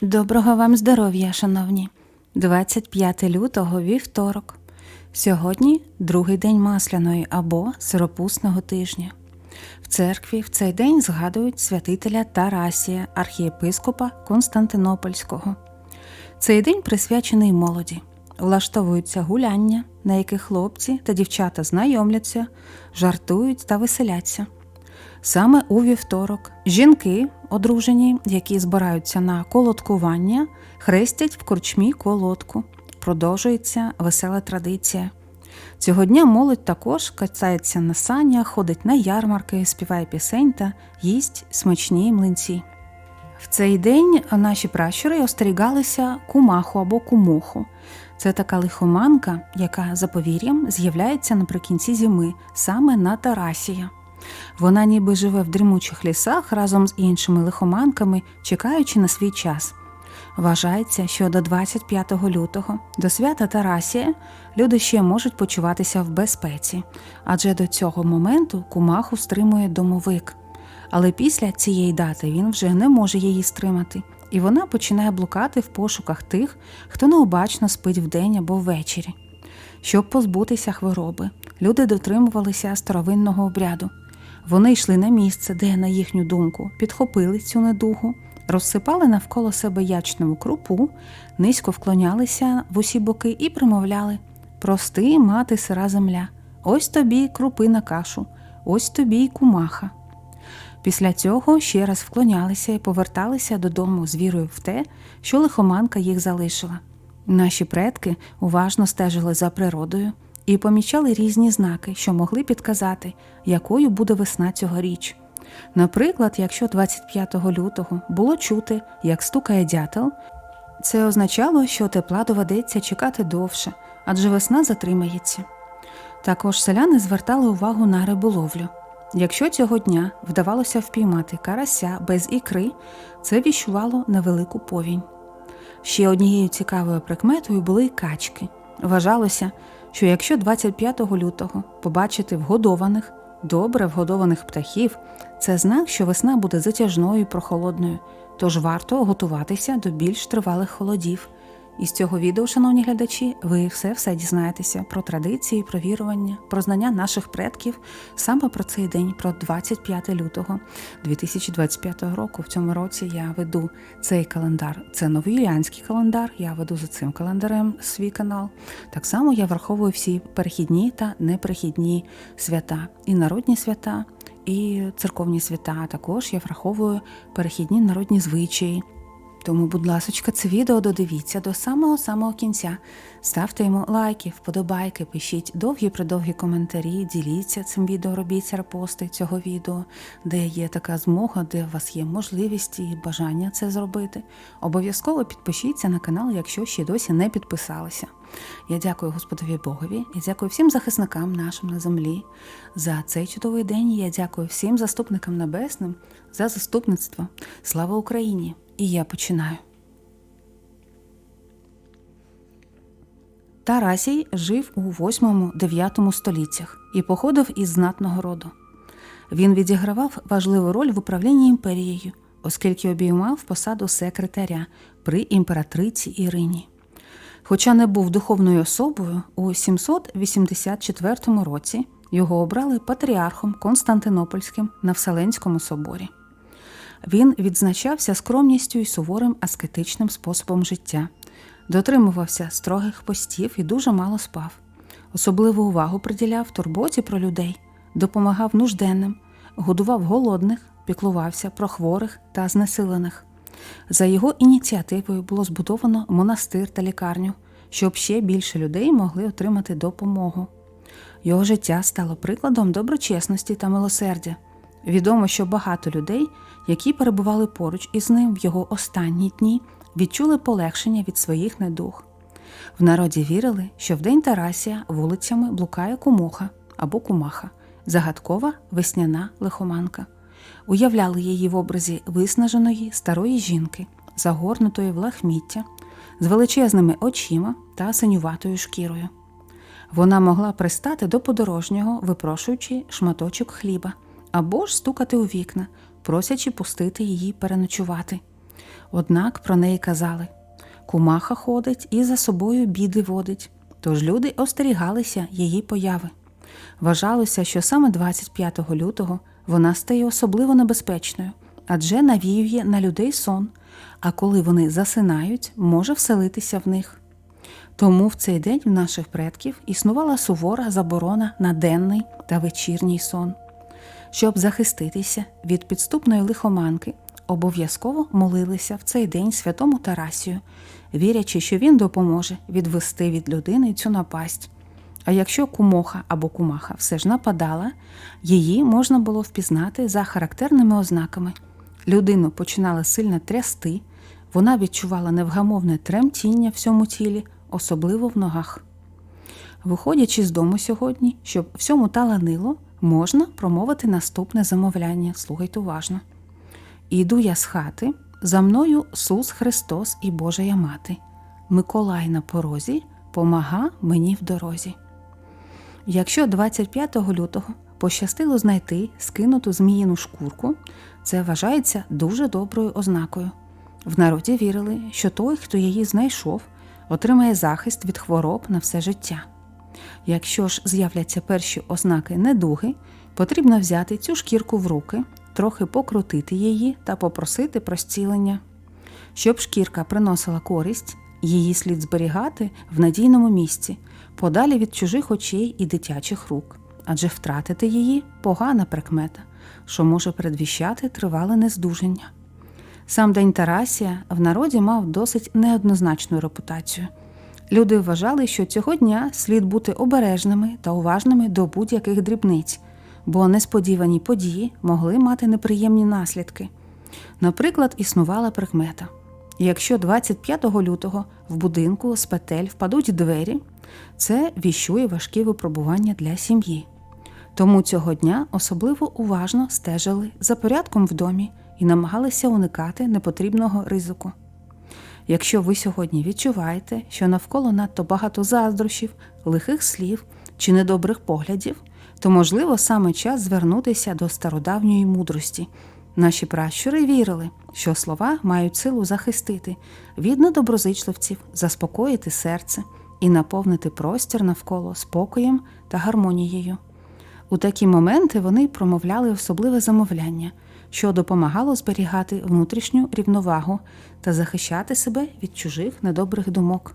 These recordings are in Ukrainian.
Доброго вам здоров'я, шановні. 25 лютого вівторок. Сьогодні другий день масляної або сиропусного тижня. В церкві в цей день згадують святителя Тарасія, архієпископа Константинопольського. Цей день присвячений молоді. Влаштовуються гуляння, на яких хлопці та дівчата знайомляться, жартують та веселяться. Саме у вівторок жінки, одружені, які збираються на колодкування, хрестять в корчмі колодку. Продовжується весела традиція. Цього дня молодь також катається на санях, ходить на ярмарки, співає пісень та їсть смачні млинці. В цей день наші пращури остерігалися кумаху або кумоху. Це така лихоманка, яка за повір'ям з'являється наприкінці зими, саме на Тарасія. Вона ніби живе в дрімучих лісах разом з іншими лихоманками, чекаючи на свій час. Вважається, що до 25 лютого, до свята Тарасія, люди ще можуть почуватися в безпеці, адже до цього моменту кумаху стримує домовик. Але після цієї дати він вже не може її стримати, і вона починає блукати в пошуках тих, хто необачно спить вдень або ввечері. Щоб позбутися хвороби, люди дотримувалися старовинного обряду. Вони йшли на місце, де, на їхню думку, підхопили цю недугу, розсипали навколо себе ячневу крупу, низько вклонялися в усі боки і примовляли Прости, мати сира земля, ось тобі крупи на кашу, ось тобі й кумаха. Після цього ще раз вклонялися і поверталися додому з вірою в те, що лихоманка їх залишила. Наші предки уважно стежили за природою і помічали різні знаки, що могли підказати, якою буде весна цьогоріч. Наприклад, якщо 25 лютого було чути, як стукає дятел, це означало, що тепла доведеться чекати довше, адже весна затримається. Також селяни звертали увагу на риболовлю. Якщо цього дня вдавалося впіймати карася без ікри, це віщувало невелику повінь. Ще однією цікавою прикметою були качки. Вважалося, що якщо 25 лютого побачити вгодованих, добре вгодованих птахів, це знак, що весна буде затяжною і прохолодною, тож варто готуватися до більш тривалих холодів. Із цього відео, шановні глядачі, ви все все дізнаєтеся про традиції, про вірування, про знання наших предків саме про цей день, про 25 лютого 2025 року. В цьому році я веду цей календар. Це новий юліанський календар. Я веду за цим календарем свій канал. Так само я враховую всі перехідні та неперехідні свята, і народні свята, і церковні свята. Також я враховую перехідні народні звичаї. Тому, будь ласочка, це відео додивіться до самого-самого кінця. Ставте йому лайки, вподобайки, пишіть довгі-придовгі коментарі, діліться цим відео, робіть репости цього відео, де є така змога, де у вас є можливість і бажання це зробити. Обов'язково підпишіться на канал, якщо ще досі не підписалися. Я дякую Господові Богові і дякую всім захисникам нашим на землі за цей чудовий день. Я дякую всім заступникам небесним за заступництво. Слава Україні! І я починаю. Тарасій жив у 8-9 століттях і походив із знатного роду. Він відігравав важливу роль в управлінні імперією, оскільки обіймав посаду секретаря при імператриці Ірині. Хоча не був духовною особою, у 784 році його обрали патріархом Константинопольським на Вселенському соборі. Він відзначався скромністю і суворим аскетичним способом життя, дотримувався строгих постів і дуже мало спав. Особливу увагу приділяв турботі про людей, допомагав нужденним, годував голодних, піклувався про хворих та знесилених. За його ініціативою було збудовано монастир та лікарню, щоб ще більше людей могли отримати допомогу. Його життя стало прикладом доброчесності та милосердя. Відомо, що багато людей, які перебували поруч із ним в його останні дні, відчули полегшення від своїх недуг. В народі вірили, що в день Тарасія вулицями блукає кумоха або кумаха, загадкова весняна лихоманка. Уявляли її в образі виснаженої старої жінки, загорнутої в лахміття, з величезними очима та синюватою шкірою. Вона могла пристати до подорожнього, випрошуючи шматочок хліба або ж стукати у вікна, просячи пустити її переночувати. Однак про неї казали кумаха ходить і за собою біди водить, тож люди остерігалися її появи. Вважалося, що саме 25 лютого вона стає особливо небезпечною, адже навіює на людей сон, а коли вони засинають, може вселитися в них. Тому в цей день в наших предків існувала сувора заборона на денний та вечірній сон. Щоб захиститися від підступної лихоманки, обов'язково молилися в цей день святому Тарасію, вірячи, що він допоможе відвести від людини цю напасть. А якщо кумоха або кумаха все ж нападала, її можна було впізнати за характерними ознаками. Людину починала сильно трясти, вона відчувала невгамовне тремтіння в всьому тілі, особливо в ногах. Виходячи з дому сьогодні, щоб всьому таланило, можна промовити наступне замовляння. Слухайте уважно. Іду я з хати, за мною Сус Христос і Божая Мати. Миколай на порозі, помага мені в дорозі. Якщо 25 лютого пощастило знайти скинуту зміїну шкурку, це вважається дуже доброю ознакою. В народі вірили, що той, хто її знайшов, отримає захист від хвороб на все життя. Якщо ж з'являться перші ознаки недуги, потрібно взяти цю шкірку в руки, трохи покрутити її та попросити про зцілення. Щоб шкірка приносила користь, її слід зберігати в надійному місці, подалі від чужих очей і дитячих рук, адже втратити її погана прикмета, що може передвіщати тривале нездужання. Сам День Тарасія в народі мав досить неоднозначну репутацію. Люди вважали, що цього дня слід бути обережними та уважними до будь-яких дрібниць, бо несподівані події могли мати неприємні наслідки. Наприклад, існувала прикмета. Якщо 25 лютого в будинку з петель впадуть двері, це віщує важкі випробування для сім'ї. Тому цього дня особливо уважно стежили за порядком в домі і намагалися уникати непотрібного ризику. Якщо ви сьогодні відчуваєте, що навколо надто багато заздрощів, лихих слів чи недобрих поглядів, то можливо саме час звернутися до стародавньої мудрості. Наші пращури вірили, що слова мають силу захистити від недоброзичливців, заспокоїти серце і наповнити простір навколо спокоєм та гармонією. У такі моменти вони промовляли особливе замовляння, що допомагало зберігати внутрішню рівновагу та захищати себе від чужих недобрих думок.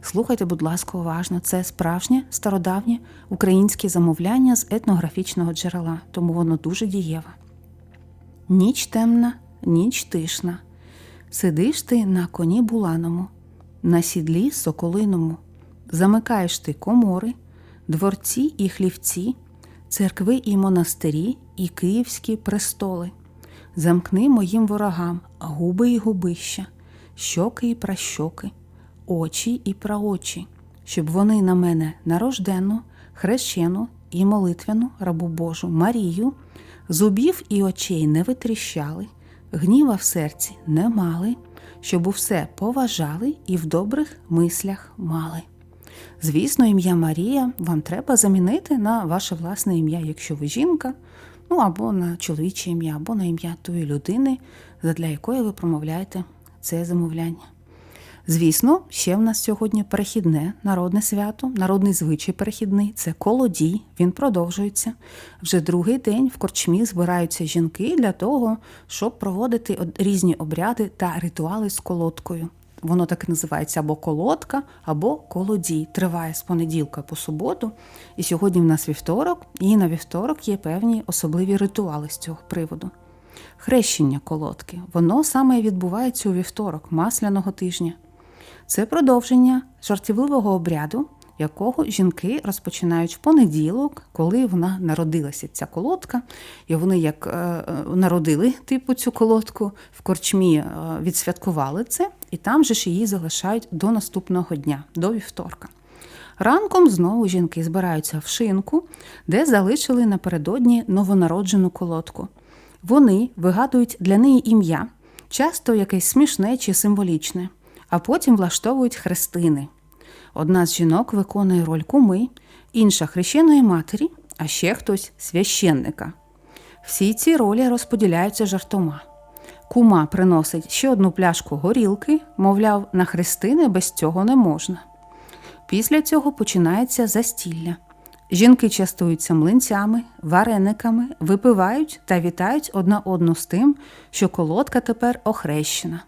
Слухайте, будь ласка, уважно, це справжнє стародавнє українське замовляння з етнографічного джерела, тому воно дуже дієве. Ніч темна, ніч тишна. Сидиш ти на коні буланому, на сідлі соколиному, замикаєш ти комори, дворці і хлівці, церкви і монастирі, і київські престоли. Замкни моїм ворогам губи і губища, щоки і пращоки, очі і праочі, щоб вони на мене нарожденну, хрещену і молитвяну рабу Божу Марію, зубів і очей не витріщали, гніва в серці не мали, щоб усе поважали і в добрих мислях мали. Звісно, ім'я Марія вам треба замінити на ваше власне ім'я, якщо ви жінка, ну або на чоловіче ім'я, або на ім'я тої людини, задля якої ви промовляєте це замовляння. Звісно, ще в нас сьогодні перехідне народне свято, народний звичай перехідний це колодій, він продовжується. Вже другий день в корчмі збираються жінки для того, щоб проводити різні обряди та ритуали з колодкою. Воно так і називається або колодка, або колодій. Триває з понеділка по суботу. І сьогодні в нас вівторок, і на вівторок є певні особливі ритуали з цього приводу. Хрещення колодки. Воно саме відбувається у вівторок, масляного тижня. Це продовження жартівливого обряду, якого жінки розпочинають в понеділок, коли вона народилася, ця колодка, і вони як е, народили типу цю колодку в корчмі, е, відсвяткували це, і там же ж її залишають до наступного дня, до вівторка. Ранком знову жінки збираються в шинку, де залишили напередодні новонароджену колодку. Вони вигадують для неї ім'я, часто якесь смішне чи символічне, а потім влаштовують хрестини. Одна з жінок виконує роль куми, інша хрещеної матері, а ще хтось священника. Всі ці ролі розподіляються жартома. Кума приносить ще одну пляшку горілки, мовляв, на хрестини без цього не можна. Після цього починається застілля. Жінки частуються млинцями, варениками, випивають та вітають одна одну з тим, що колодка тепер охрещена.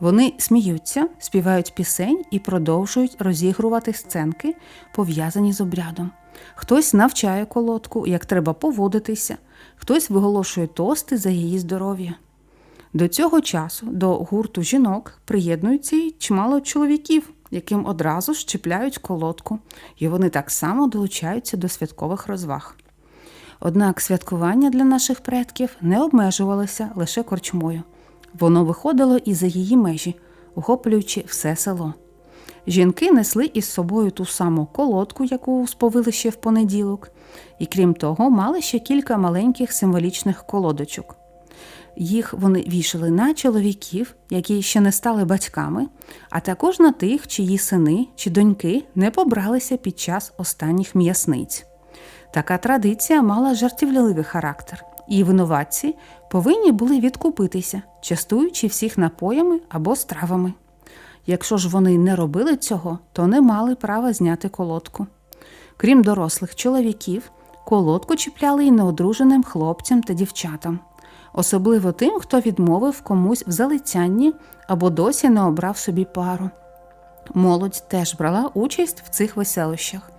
Вони сміються, співають пісень і продовжують розігрувати сценки, пов'язані з обрядом. Хтось навчає колодку, як треба поводитися, хтось виголошує тости за її здоров'я. До цього часу до гурту жінок приєднуються й чимало чоловіків, яким одразу ж колодку, і вони так само долучаються до святкових розваг. Однак святкування для наших предків не обмежувалося лише корчмою. Воно виходило і за її межі, охоплюючи все село. Жінки несли із собою ту саму колодку, яку сповили ще в понеділок, і крім того, мали ще кілька маленьких символічних колодочок. Їх вони вішали на чоловіків, які ще не стали батьками, а також на тих, чиї сини чи доньки не побралися під час останніх м'ясниць. Така традиція мала жартівливий характер, і винуватці повинні були відкупитися, частуючи всіх напоями або стравами. Якщо ж вони не робили цього, то не мали права зняти колодку. Крім дорослих чоловіків, колодку чіпляли й неодруженим хлопцям та дівчатам, особливо тим, хто відмовив комусь в залицянні або досі не обрав собі пару. Молодь теж брала участь в цих веселощах.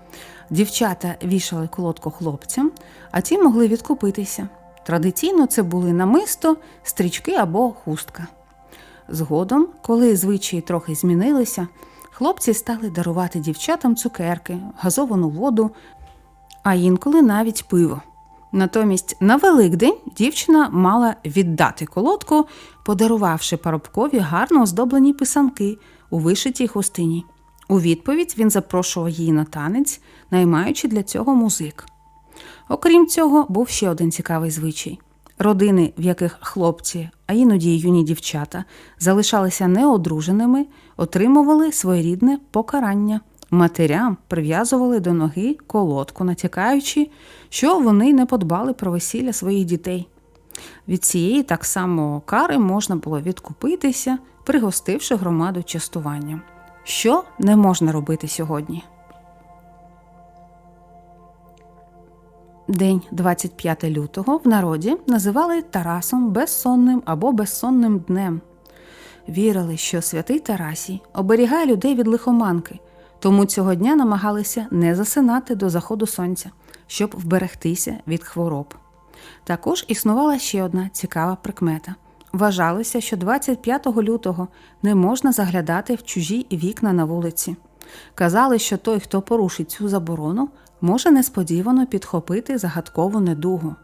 Дівчата вішали колодку хлопцям, а ті могли відкупитися. Традиційно це були намисто, стрічки або хустка. Згодом, коли звичаї трохи змінилися, хлопці стали дарувати дівчатам цукерки, газовану воду, а інколи навіть пиво. Натомість на Великдень дівчина мала віддати колодку, подарувавши парубкові гарно оздоблені писанки у вишитій хустині. У відповідь він запрошував її на танець, наймаючи для цього музик. Окрім цього, був ще один цікавий звичай. Родини, в яких хлопці, а іноді й юні дівчата, залишалися неодруженими, отримували своєрідне покарання. Матерям прив'язували до ноги колодку, натякаючи, що вони не подбали про весілля своїх дітей. Від цієї так само кари можна було відкупитися, пригостивши громаду частуванням. Що не можна робити сьогодні? День 25 лютого в народі називали Тарасом безсонним або безсонним днем. Вірили, що святий Тарасій оберігає людей від лихоманки, тому цього дня намагалися не засинати до заходу сонця, щоб вберегтися від хвороб. Також існувала ще одна цікава прикмета. Вважалося, що 25 лютого не можна заглядати в чужі вікна на вулиці. Казали, що той, хто порушить цю заборону, може несподівано підхопити загадкову недугу.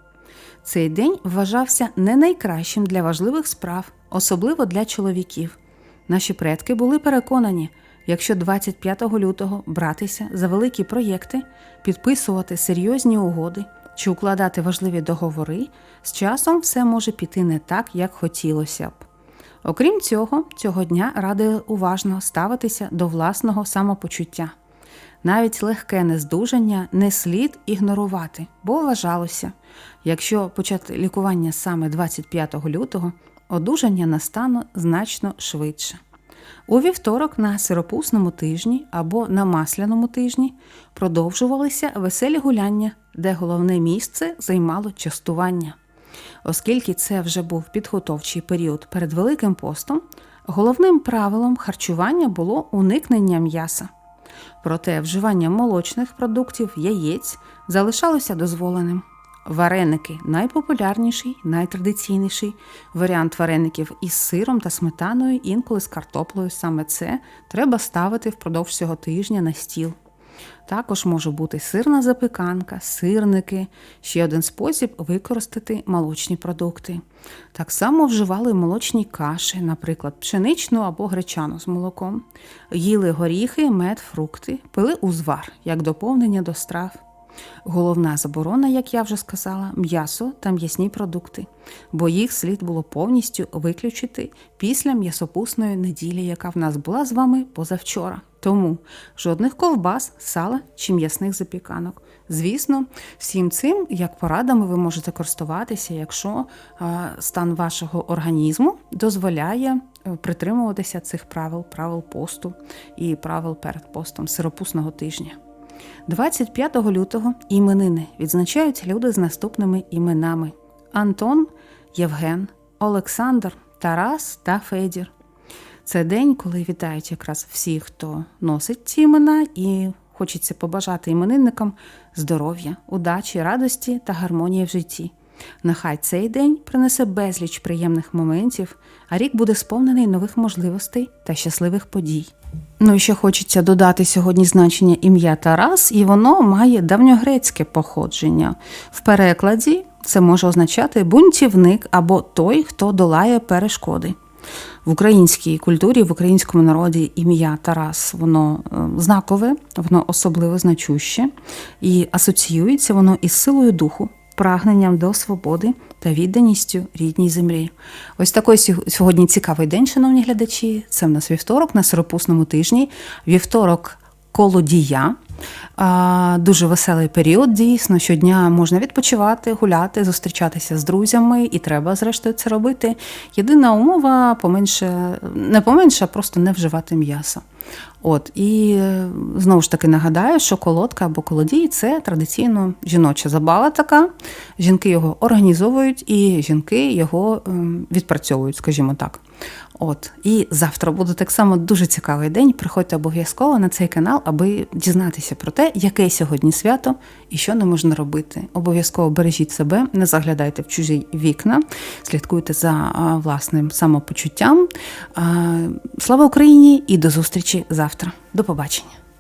Цей день вважався не найкращим для важливих справ, особливо для чоловіків. Наші предки були переконані, якщо 25 лютого братися за великі проєкти, підписувати серйозні угоди чи укладати важливі договори, з часом все може піти не так, як хотілося б. Окрім цього, цього дня радили уважно ставитися до власного самопочуття. Навіть легке нездужання не слід ігнорувати, бо вважалося, якщо почати лікування саме 25 лютого, одужання настане значно швидше. У вівторок на сиропусному тижні або на масляному тижні продовжувалися веселі гуляння, де головне місце займало частування. Оскільки це вже був підготовчий період перед Великим постом, головним правилом харчування було уникнення м'яса. Проте вживання молочних продуктів, яєць залишалося дозволеним. Вареники найпопулярніший, найтрадиційніший варіант вареників із сиром та сметаною, інколи з картоплею. Саме це треба ставити впродовж цього тижня на стіл. Також може бути сирна запіканка, сирники, ще один спосіб використати молочні продукти. Так само вживали молочні каші, наприклад, пшеничну або гречану з молоком, їли горіхи, мед, фрукти, пили узвар як доповнення до страв. Головна заборона, як я вже сказала, м'ясо та м'ясні продукти, бо їх слід було повністю виключити після м'ясопусної неділі, яка в нас була з вами позавчора. Тому жодних ковбас, сала чи м'ясних запіканок. Звісно, всім цим, як порадами, ви можете користуватися, якщо е, стан вашого організму дозволяє е, притримуватися цих правил, правил посту і правил перед постом сиропусного тижня. 25 лютого іменини відзначають люди з наступними іменами: Антон, Євген, Олександр, Тарас та Федір. Це день, коли вітають якраз всі, хто носить ці імена, і хочеться побажати іменинникам здоров'я, удачі, радості та гармонії в житті. Нехай цей день принесе безліч приємних моментів, а рік буде сповнений нових можливостей та щасливих подій. Ну і ще хочеться додати сьогодні значення ім'я Тарас, і воно має давньогрецьке походження. В перекладі це може означати бунтівник або той, хто долає перешкоди. В українській культурі, в українському народі ім'я Тарас, воно е, знакове, воно особливо значуще і асоціюється воно із силою духу, прагненням до свободи та відданістю рідній землі. Ось такий сьогодні цікавий день, шановні глядачі. Це в нас вівторок на сиропусному тижні. Вівторок колодія. Дуже веселий період, дійсно. Щодня можна відпочивати, гуляти, зустрічатися з друзями, і треба, зрештою, це робити. Єдина умова поменше, не поменше, а просто не вживати м'яса. От і е, знову ж таки нагадаю, що колодка або колодій це традиційно жіноча забава така. Жінки його організовують і жінки його ем, відпрацьовують, скажімо так. От і завтра буде так само дуже цікавий день. Приходьте обов'язково на цей канал, аби дізнатися про те, яке сьогодні свято і що не можна робити. Обов'язково бережіть себе, не заглядайте в чужі вікна, слідкуйте за власним самопочуттям. Слава Україні і до зустрічі завтра. До побачення.